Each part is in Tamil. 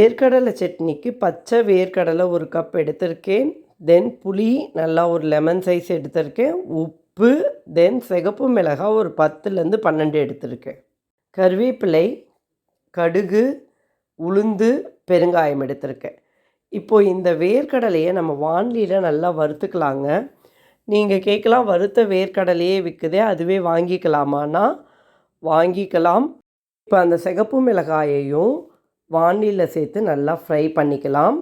வேர்க்கடலை சட்னிக்கு பச்சை வேர்க்கடலை ஒரு கப் எடுத்திருக்கேன். தென் புளி நல்லா ஒரு லெமன் சைஸ் எடுத்திருக்கேன். உப்பு தென் சிகப்பு மிளகாய் ஒரு பத்துலேருந்து பன்னெண்டு எடுத்திருக்கேன். கருவேப்பிலை கடுகு உளுந்து பெருங்காயம் எடுத்திருக்கேன். இப்போது இந்த வேர்க்கடலையை நம்ம வான்லியில் நல்லா வறுத்துக்கலாங்க. நீங்கள் கேட்கலாம் வறுத்த வேர்க்கடலையே விற்குதே அதுவே வாங்கிக்கலாமான்னா வாங்கிக்கலாம். இப்போ அந்த சிகப்பு மிளகாயையும் வானிலியில் சேர்த்து நல்லா ஃப்ரை பண்ணிக்கலாம்.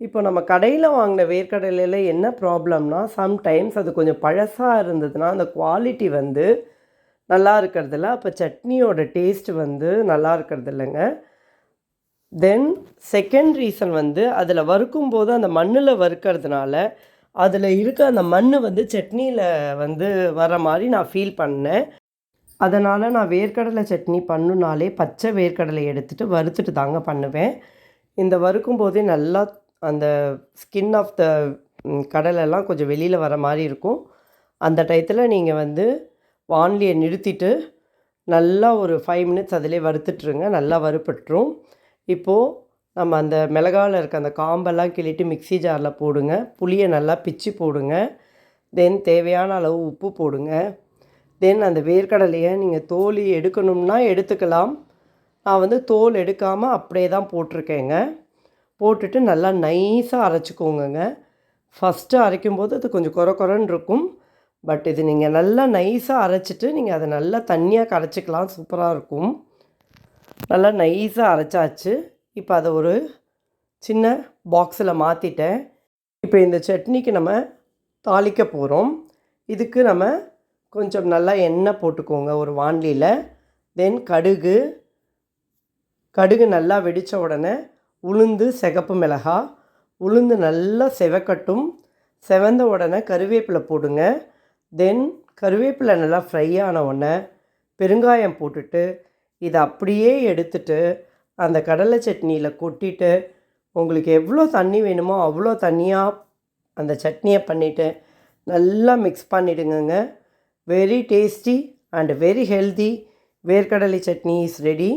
இப்போ நம்ம கடையில் வாங்கின வேர்க்கடலையில் என்ன ப்ராப்ளம்னா சம்டைம்ஸ் அது கொஞ்சம் பழசாக இருந்ததுன்னா அந்த குவாலிட்டி வந்து நல்லா இருக்கிறதில்ல. அப்போ சட்னியோட டேஸ்ட் வந்து நல்லா இருக்கிறது இல்லைங்க தென் செகண்ட் ரீசன் வந்து அதில் வறுக்கும் போது அந்த மண்ணில் வறுக்கிறதுனால அதில் இருக்க அந்த மண் வந்து சட்னியில் வந்து வர மாதிரி நான் ஃபீல் பண்ணேன். அதனால் நான் வேர்க்கடலை சட்னி பண்ணுனாலே பச்சை வேர்க்கடலை எடுத்துகிட்டு வறுத்துட்டு தாங்க பண்ணுவேன். இந்த வறுக்கும் போதே நல்லா அந்த ஸ்கின் ஆஃப் த கடலெல்லாம் கொஞ்சம் வெளியில் வர மாதிரி இருக்கும். அந்த டயத்தில் நீங்கள் வந்து வான்லியை நிறுத்திட்டு நல்லா ஒரு ஃபைவ் மினிட்ஸ் அதிலே வறுத்துட்ருங்க நல்லா வறுப்பட்டுரும் இப்போது நம்ம அந்த மிளகாவில் இருக்க அந்த காம்பெல்லாம் கிள்ளிட்டு மிக்ஸி ஜாரில் போடுங்க. புளியை நல்லா பிச்சு போடுங்க. தென் தேவையான அளவு உப்பு போடுங்க. தென் அந்த வேர்க்கடலையை நீங்கள் தோல் எடுக்கணும்னா எடுத்துக்கலாம். நான் வந்து தோல் எடுக்காமல் அப்படியே தான் போட்டிருக்கேங்க. போட்டுட்டு நல்லா நைஸாக அரைச்சிக்கோங்கங்க. ஃபஸ்ட்டு அரைக்கும்போது அது கொஞ்சம் குறை குறைன்னு இருக்கும். பட் இது நீங்கள் நல்லா நைஸாக அரைச்சிட்டு நீங்கள் அதை நல்லா தண்ணியாக கரைச்சிக்கலாம். சூப்பராக இருக்கும். நல்லா நைஸாக அரைச்சாச்சு. இப்போ அதை ஒரு சின்ன பாக்ஸில் மாற்றிட்டேன் இப்போ இந்த சட்னிக்கு நம்ம தாளிக்க போகிறோம் இதுக்கு நம்ம கொஞ்சம் நல்லா எண்ணெய் போட்டுக்கோங்க ஒரு வாண்லியில் தென் கடுகு. கடுகு நல்லா வெடித்த உடனே உளுந்து சிகப்பு மிளகாய் உளுந்து நல்லா செவக்கட்டும். செவந்த உடனே கருவேப்பிலை போடுங்க. தென் கருவேப்பிலை நல்லா ஃப்ரை ஆன உடனே பெருங்காயம் போட்டுட்டு இதை அப்படியே எடுத்துட்டு அந்த கடலை சட்னியில் கொட்டிட்டு உங்களுக்கு எவ்வளோ தண்ணி வேணுமோ அவ்வளோ தண்ணியாக அந்த சட்னியை பண்ணிவிட்டு நல்லா மிக்ஸ் பண்ணிவிடுங்கங்க very tasty and very healthy வேர்க்கடலை சட்னி இஸ் ரெடி